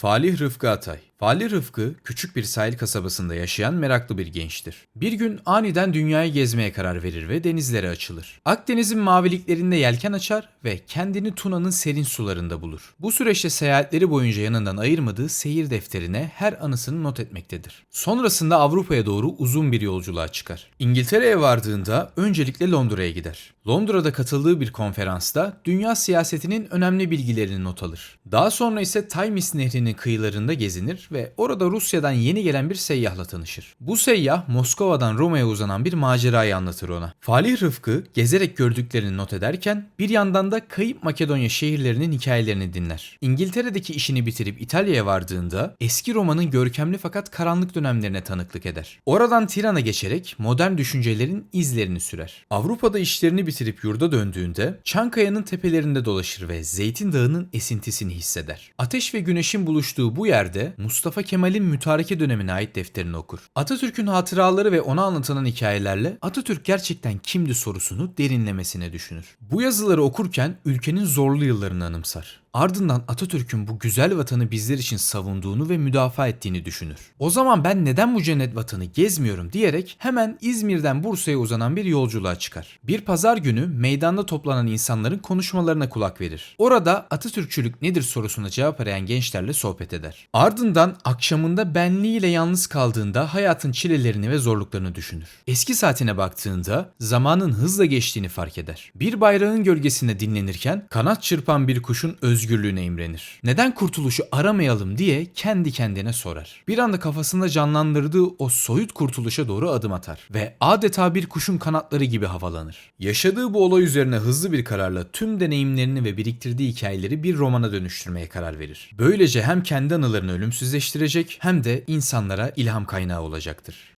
Falih Rıfkı Atay Falih Rıfkı, küçük bir sahil kasabasında yaşayan meraklı bir gençtir. Bir gün aniden dünyayı gezmeye karar verir ve denizlere açılır. Akdeniz'in maviliklerinde yelken açar ve kendini Tuna'nın serin sularında bulur. Bu süreçte seyahatleri boyunca yanından ayırmadığı seyir defterine her anısını not etmektedir. Sonrasında Avrupa'ya doğru uzun bir yolculuğa çıkar. İngiltere'ye vardığında öncelikle Londra'ya gider. Londra'da katıldığı bir konferansta dünya siyasetinin önemli bilgilerini not alır. Daha sonra ise Times Nehri'nin kıyılarında gezinir ve orada Rusya'dan yeni gelen bir seyyahla tanışır. Bu seyyah Moskova'dan Roma'ya uzanan bir macerayı anlatır ona. Falih Rıfkı gezerek gördüklerini not ederken bir yandan da kayıp Makedonya şehirlerinin hikayelerini dinler. İngiltere'deki işini bitirip İtalya'ya vardığında eski Roma'nın görkemli fakat karanlık dönemlerine tanıklık eder. Oradan Tiran'a geçerek modern düşüncelerin izlerini sürer. Avrupa'da işlerini bitirip yurda döndüğünde Çankaya'nın tepelerinde dolaşır ve Zeytin Dağı'nın esintisini hisseder. Ateş ve güneşin buluştuğu bu yerde Mustafa Kemal'in mütareke dönemine ait defterini okur. Atatürk'ün hatıraları ve ona anlatılan hikayelerle Atatürk gerçekten kimdi sorusunu derinlemesine düşünür. Bu yazıları okurken ülkenin zorlu yıllarını anımsar. Ardından Atatürk'ün bu güzel vatanı bizler için savunduğunu ve müdafaa ettiğini düşünür. O zaman ben neden bu cennet vatanı gezmiyorum diyerek hemen İzmir'den Bursa'ya uzanan bir yolculuğa çıkar. Bir pazar günü meydanda toplanan insanların konuşmalarına kulak verir. Orada Atatürkçülük nedir sorusuna cevap arayan gençlerle sohbet eder. Ardından akşamında benliğiyle yalnız kaldığında hayatın çilelerini ve zorluklarını düşünür. Eski saatine baktığında zamanın hızla geçtiğini fark eder. Bir bayrağın gölgesinde dinlenirken kanat çırpan bir kuşun özgürlüğüne imrenir. Neden kurtuluşu aramayalım diye kendi kendine sorar. Bir anda kafasında canlandırdığı o soyut kurtuluşa doğru adım atar ve adeta bir kuşun kanatları gibi havalanır. Yaşadığı bu olay üzerine hızlı bir kararla tüm deneyimlerini ve biriktirdiği hikayeleri bir romana dönüştürmeye karar verir. Böylece hem kendi anılarını ölümsüzleştirecek hem de insanlara ilham kaynağı olacaktır.